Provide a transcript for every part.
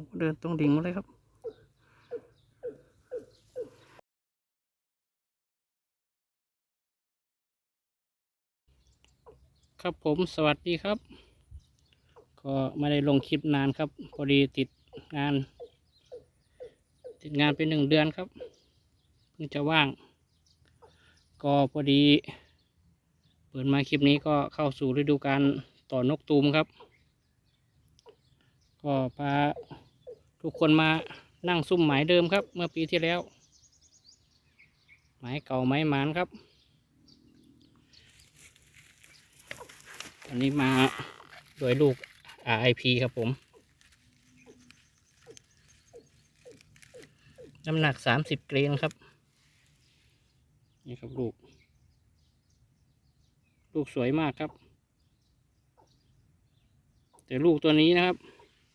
ผมก็เดินตรงดิ่งมาเลยครับครับผมสวัสดีครับ ก็ไม่ได้ลงคลิปนานครับ พอดีติดงาน ติดงานไปหนึ่งเดือนครับเพิ่งจะว่าง ก็พอดีเปิดมาคลิปนี้ก็เข้าสู่ฤดูการต่อนกตูมครับ ก็พา ทุกคนมานั่งซุ่มหมายเดิมครับ เมื่อปีที่แล้ว หมายเก่าไม้หมานครับอันนี้มาโดยลูก RIP ครับผม น้ำหนักสามสิบเกรนครับ นี่ครับลูก ลูกสวยมากครับ แต่ลูกตัวนี้นะครับ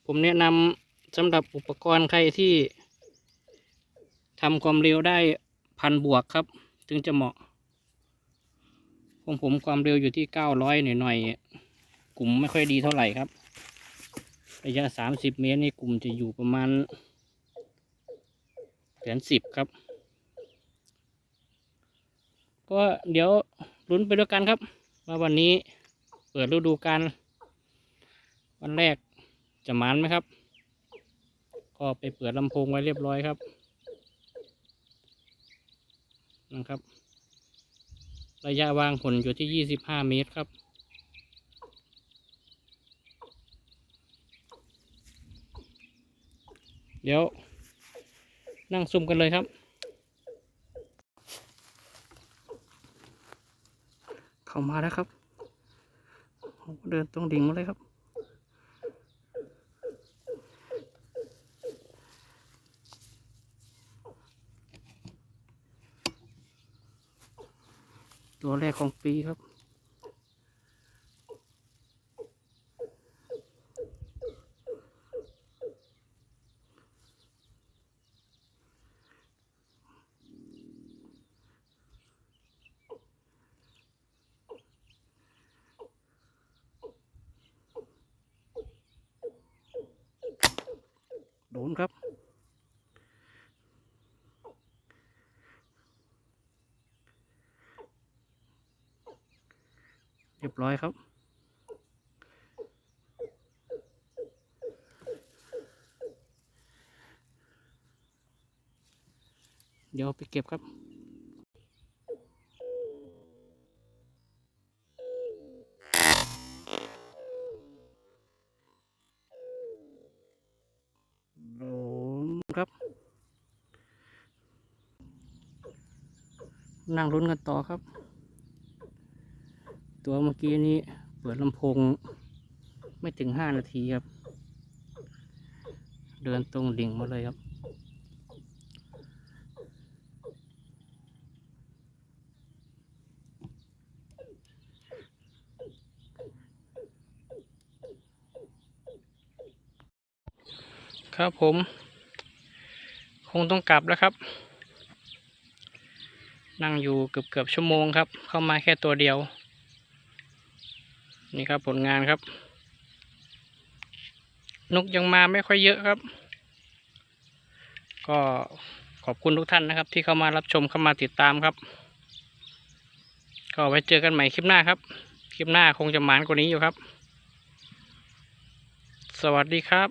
ผมแนะนำ สำหรับอุปกรณ์ใครที่ทำความเร็วได้พันบวกครับ ถึงจะเหมาะของผมความเร็วอยู่ที่เก้าร้อยหน่อยๆกลุ่มไม่ค่อยดีเท่าไหร่ครับ ระยะสามสิบเมตรนี่กลุ่มจะอยู่ประมาณแสนสิบครับ ก็เดี๋ยวลุ้นไปด้วยกันครับว่าวันนี้เปิดฤดูกาลวันแรกจะหมานไหมครับ ก็ไปเปิดลำโพงไว้เรียบร้อยครับนะครับ ระยะวางผลอยู่ที่ 25 เมตรครับ เดี๋ยว นั่งซุ่มกันเลยครับเข้ามาแล้วครับ เดินตรงดิ่งมาเลยครับ ตัวแรกของปีครับ โดนครับ รียบร้อยครับ เดี๋ยวไปเก็บครับโดนครับ นั่งลุ้นกันต่อครับ ตัวเมื่อกี้นี้เปิดลำโพง ไม่ถึงห้านาทีครับ เดินตรงดิ่งมาเลยครับครับผม คงต้องกลับแล้วครับ นั่งอยู่เกือบเกือบชั่วโมงครับ เข้ามาแค่ตัวเดียว นี่ครับผลงานครับ นกยังมาไม่ค่อยเยอะครับ ก็ขอบคุณทุกท่านนะครับ ที่เข้ามารับชมเข้ามาติดตามครับ ก็ไว้เจอกันใหม่คลิปหน้าครับ คลิปหน้าคงจะหมานกว่านี้อยู่ครับ สวัสดีครับ